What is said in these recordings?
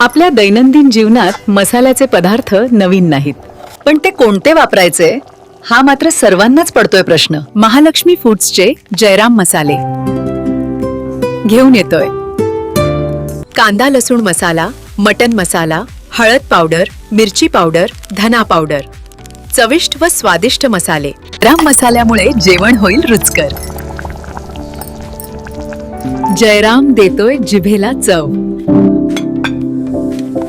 आपल्या दैनंदिन जीवनात मसाल्याचे पदार्थ नवीन नाहीत. पण ते कोणते वापरायचे? हा मात्र सर्वांनाच पडतोय प्रश्न. महालक्ष्मी फूड्सचे जयराम मसाले. घेऊन येतोय. कांदा लसूण मसाला मटन मसाला हळद पावडर मिरची पावडर धना पावडर. चविष्ट व स्वादिष्ट मसाले. राम मसाल्यामुळे जेवण होईल रुचकर. जयराम देतोय जिभेला चव.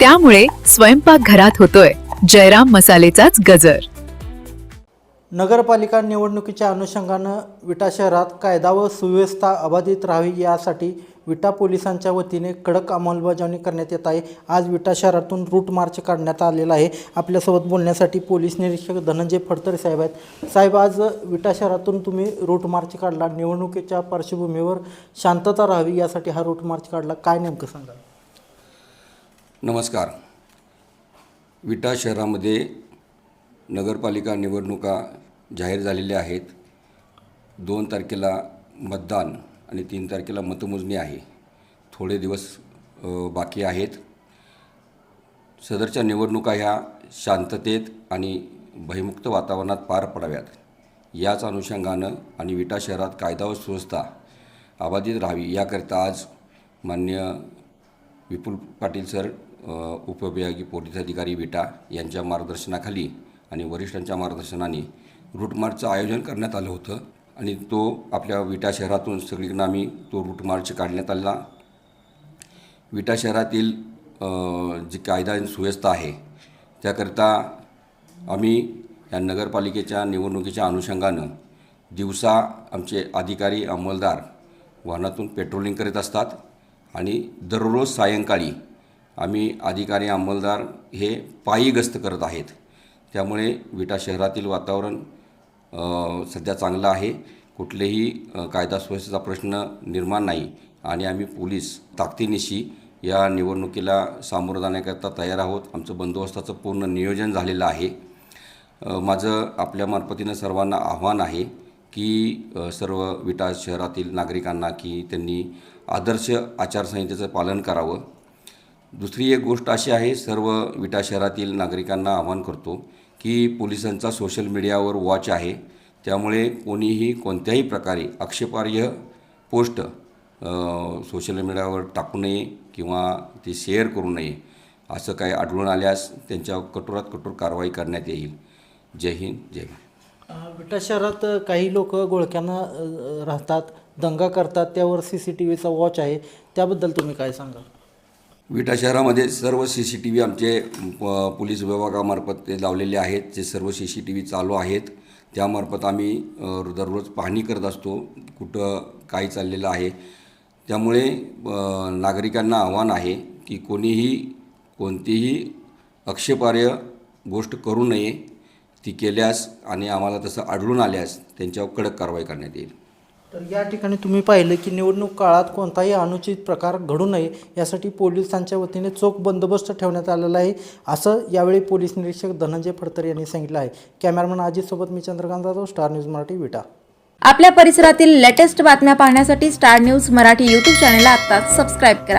त्यामुळे स्वयंपाक घरात होतोय. जयराम मसालेचाच गजर. नगरपालिका निवडणुकीच्या अनुषंगानं विटा शहरात कायदा व सुव्यवस्था अबाधित राहावी यासाठी विटा पोलिसांच्या वतीने कडक अंमलबजावणी करण्यात येत आहे. आज विटा शहरातून रूट मार्च काढण्यात आलेला आहे. आपल्यासोबत बोलण्यासाठी पोलीस निरीक्षक धनंजय फडतरे साहेब आहेत. साहेब आज विटा शहरातून तुम्ही रूट मार्च काढला. निवडणुकीच्या पार्श्वभूमीवर शांतता राहावी यासाठी हा रूट मार्च काढला. काय नेमकं सांगा नमस्कार. विटा शहरामध्ये नगरपालिका निवडणुका जाहीर झालेल्या आहेत. दोन तारखेला मतदान आणि तीन तारखेला मतमोजणी आहे. थोडे दिवस बाकी आहेत. सदरच्या निवडणुका ह्या शांततेत आणि भयमुक्त वातावरणात पार पडाव्यात. याच अनुषंगानं आणि विटा शहरात कायदा व सुव्यवस्था अबाधित राहावी याकरिता आज मान्य विपुल पाटील सर उपविभागीय पोलीस अधिकारी विटा यांच्या मार्गदर्शनाखाली आणि वरिष्ठांच्या मार्गदर्शनाने रूट मार्चचं आयोजन करण्यात आलं होतं. आणि तो आपल्या विटा शहरातून सगळीकडनं आम्ही तो रूट मार्च काढण्यात आला. विटा शहरातील जी कायदा आणि सुव्यवस्था आहे त्याकरिता आम्ही या नगरपालिकेच्या निवडणुकीच्या अनुषंगानं दिवसा आमचे अधिकारी अंमलदार वाहनातून पेट्रोलिंग करीत असतात आणि दररोज सायंकाळी आम्ही अधिकारी अंमलदार हे पायी गस्त करत आहेत. त्यामुळे विटा शहरातील वातावरण सध्या चांगलं आहे. कुठलेही कायदा सुव्यवस्थेचा प्रश्न निर्माण नाही आणि आम्ही पोलीस ताकदीनिशी या निवडणुकीला सामोरं जाण्याकरता तयार आहोत. आमचं बंदोबस्ताचं पूर्ण नियोजन झालेलं आहे. माझं आपल्या मार्फतीनं सर्वांना आव्हान आहे की सर्व विटा शहरातील नागरिकांना की त्यांनी आदर्श आचारसंहितेचं पालन करावं. दुसरी एक गोष्ट अशी आहे सर्व विटा शहरातील नागरिकांना आवाहन करतो की पोलिसांचा सोशल मीडियावर वॉच आहे. त्यामुळे कोणीही कोणत्याही प्रकारे आक्षेपार्ह पोस्ट सोशल मीडियावर टाकू नये किंवा ती शेअर करू नये असं काही आढळून आल्यास त्यांच्यावर कठोरात कठोर कारवाई करण्यात येईल. जय हिंद जय भारत. विटा शहरात काही लोक गोळख्यांना राहतात दंगा करतात त्यावर सी सी टी व्हीचा वॉच आहे. त्याबद्दल तुम्ही काय सांगा विटा शहरामध्ये सर्व सी सी टी व्ही आमचे प- पोलीस विभागामार्फत ते लावलेले आहेत. जे सर्व सी सी टी व्ही चालू आहेत त्यामार्फत आम्ही दररोज पाहणी करत असतो कुठं काय चाललेलं आहे. त्यामुळे नागरिकांना आव्हान आहे की कोणीही कोणतीही आक्षेपार्ह गोष्ट करू नये. ती केल्यास आणि आम्हाला तसं आढळून आल्यास त्यांच्यावर कडक कारवाई करण्यात येईल. तर या ठिकाणी तुम्ही पाहिलं की निवडणूक काळात कोणताही अनुचित प्रकार घडू नये यासाठी पोलिसांच्या वतीने चोख बंदोबस्त ठेवण्यात आलेला आहे असं यावेळी पोलीस निरीक्षक धनंजय फडतर यांनी सांगितलं आहे. कॅमेरामन आजीसोबत मी चंद्रकांत जाधव स्टार न्यूज मराठी विटा. आपल्या परिसरातील लेटेस्ट बातम्या पाहण्यासाठी स्टार न्यूज मराठी यूट्यूब चॅनलला आत्ताच सबस्क्राईब करा.